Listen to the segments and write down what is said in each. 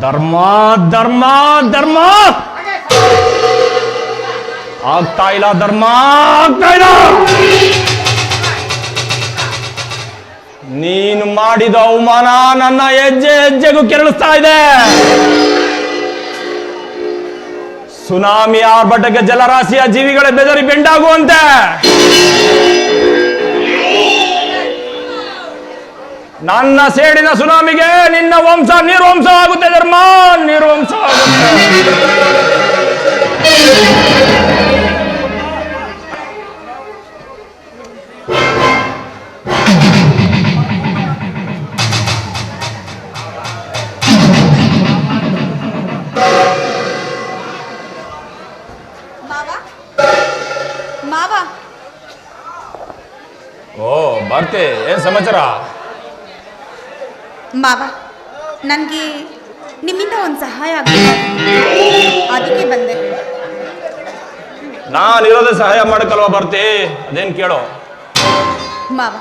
ಧರ್ಮ ಧರ್ಮ ಧರ್ಮ. ಆಗ್ತಾ ಇಲ್ಲ, ಧರ್ಮ, ಆಗ್ತಾ ಇಲ್ಲ. ನೀನು ಮಾಡಿದ ಅವಮಾನ ನನ್ನ ಹೆಜ್ಜೆ ಹೆಜ್ಜೆಗೂ ಕೆರಳಿಸ್ತಾ ಇದೆ. ಸುನಾಮಿ ಆರ್ಭಟಕ್ಕೆ ಜಲರಾಶಿಯ ಜೀವಿಗಳ ಬೆದರಿ ಬೆಂಡಾಗುವಂತೆ. ನನ್ನ ಸೇಡಿನ ಸುನಾಮಿಗೆ ನಿನ್ನ ವಂಶ ನಿರ್ವಂಶ ಆಗುತ್ತೆ ಧರ್ಮ ನಿರ್ವಂಶ ಆಗುತ್ತೆ. ಓ ಬರ್ತೆ ಏನ್ ಸಮಾಚಾರ? ಮಾವ ನನಗೆ ನಿಮ್ಮಿಂದ ಒಂದು ಸಹಾಯ ಆಗಬೇಕು. ಅದಕ್ಕೆ ಬಂದೆ. ನಾನಿರೋದೇ ಸಹಾಯ ಮಾಡಕಲ್ವ ಬರ್ತಿ ಅದೇನು ಕೇಳೋ? ಮಾವ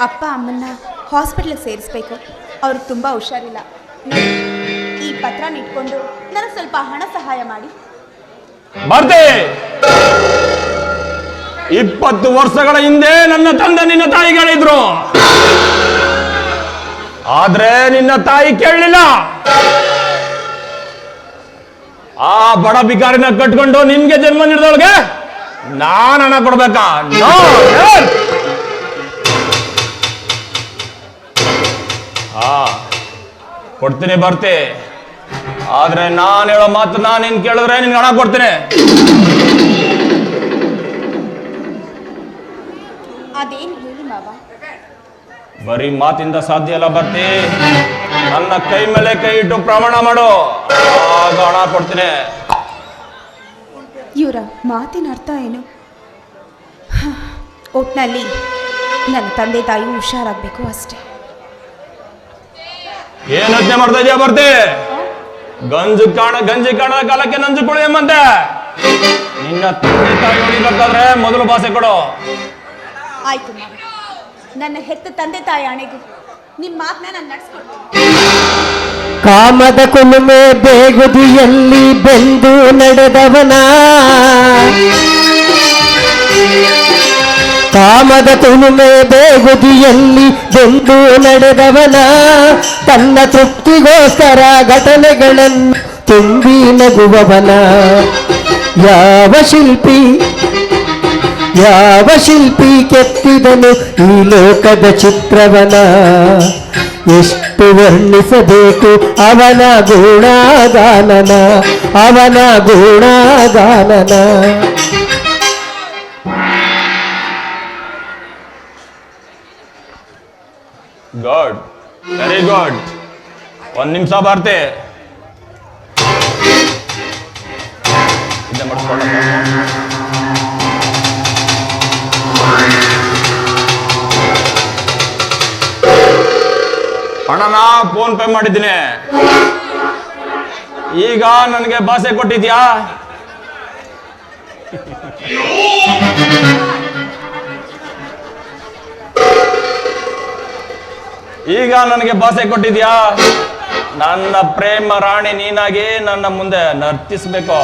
ಅಪ್ಪ ಅಮ್ಮನ್ನ ಹಾಸ್ಪಿಟ್ಲಿಗೆ ಸೇರಿಸ್ಬೇಕು. ಅವ್ರಿಗೆ ತುಂಬ ಹುಷಾರಿಲ್ಲ. ಈ ಪತ್ರ ಇಟ್ಕೊಂಡು ನನಗೆ ಸ್ವಲ್ಪ ಹಣ ಸಹಾಯ ಮಾಡಿ. ಬರ್ತಿ ಇಪ್ಪತ್ತು ವರ್ಷಗಳ ಹಿಂದೆ ನನ್ನ ತಂದೆ ನಿನ್ನ ತಾಯಿಗಳಿದ್ರು. ಆದ್ರೆ ನಿನ್ನ ತಾಯಿ ಕೇಳಲಿಲ್ಲ. ಆ ಬಡ ಬಿಕಾರಿನ ಕಟ್ಕೊಂಡು ನಿನ್ಗೆ ಜನ್ಮ ನೀಡಿದವಳಿಗೆ ನಾನ್ ಹಣ ಕೊಡ್ಬೇಕಾ? ಹಾ ಕೊಡ್ತೀನಿ ಬರ್ತಿ ಆದ್ರೆ ನಾನು ಹೇಳೋ ಮಾತು ನಾನು ನಿನ್ ಕೇಳಿದ್ರೆ ನಿನ್ಗೆ ಹಣ ಕೊಡ್ತೀನಿ ಅದೇನು ಹೇಳಿ ಮಾವ ಬರೀ ಮಾತಿಂದ ಸಾಧ್ಯ ಇಲ್ಲ ಬರ್ತಿ. ನನ್ನ ಕೈ ಮೇಲೆ ಕೈ ಇಟ್ಟು ಪ್ರಮಾಣ ಮಾಡು. ಆಗ ಹಣ ಕೊಡ್ತೀನಿ. ಇವರ ಮಾತಿನ ಅರ್ಥ ಏನು? ಒಟ್ನಲ್ಲಿ ನನ್ನ ತಂದೆ ತಾಯಿ ಹುಷಾರಾಗಬೇಕು ಅಷ್ಟೇ. ಏನ್ ಯೋಚನೆ ಮಾಡ್ತಾ ಇದೆಯಾ ಬರ್ತಿ? ಗಂಜು ಕಾಣ ಗಂಜಿ ಕಾಣದ ಕಾಲಕ್ಕೆ ನಂಜು ಕೊಡು ಎಂಬಂತೆ. ನಿನ್ನ ತಂದೆ ತಾಯಿ ಬರ್ತಾದ್ರೆ ಮೊದಲು ಭಾಷೆ ಕೊಡು. ಆಯ್ತು ನನ್ನ ಹೆತ್ತ ತಂದೆ ತಾಯಿ ಅಣೆಗೂ ನಿಮ್ಮ ಮಾತನ್ನ ನಾನು ನಡ್ಸ್ಕೊಡ್ತೀನಿ. ಕಾಮದ ಕುಲುಮೆ ಬೇಗುದಿಯಲ್ಲಿ ಬೆಂದು ನಡೆದವನ. ಕಾಮದ ಕುಲುಮೆ ಬೇಗುದಿಯಲ್ಲಿ ಬೆಂದು ನಡೆದವನ. ತನ್ನ ತೃಪ್ತಿಗೋಸ್ಕರ ಘಟನೆಗಳನ್ನು ತುಂಬಿ ನಗುವವನ. ಯಾವ ಶಿಲ್ಪಿ ಯಾವ ಶಿಲ್ಪಿ ಕೆತ್ತಿದನು ಈ ಲೋಕದ ಚಿತ್ರವನ? ಎಷ್ಟು ವರ್ಣಿಸಬೇಕು? ಅವನ ಗುಣಗಾನನ ಅವನ ಗುಣಗಾನನ. God very god. ಒಂದ್ ನಿಮಿಷ ಬರ್ತೆ ಇದೇ ಮಾಡಿಸ್ಕೊಳ್ಳಪ್ಪ. ಹಣನ ಫೋನ್ ಪೇ ಮಾಡಿದ್ದೀನಿ. ಈಗ ನನಗೆ ಭಾಷೆ ಕೊಟ್ಟಿದ್ಯಾ? ಈಗ ನನಗೆ ಭಾಷೆ ಕೊಟ್ಟಿದ್ಯಾ? ನನ್ನ ಪ್ರೇಮ ರಾಣಿ ನೀನಾಗಿ ನನ್ನ ಮುಂದೆ ನರ್ತಿಸ್ಬೇಕು.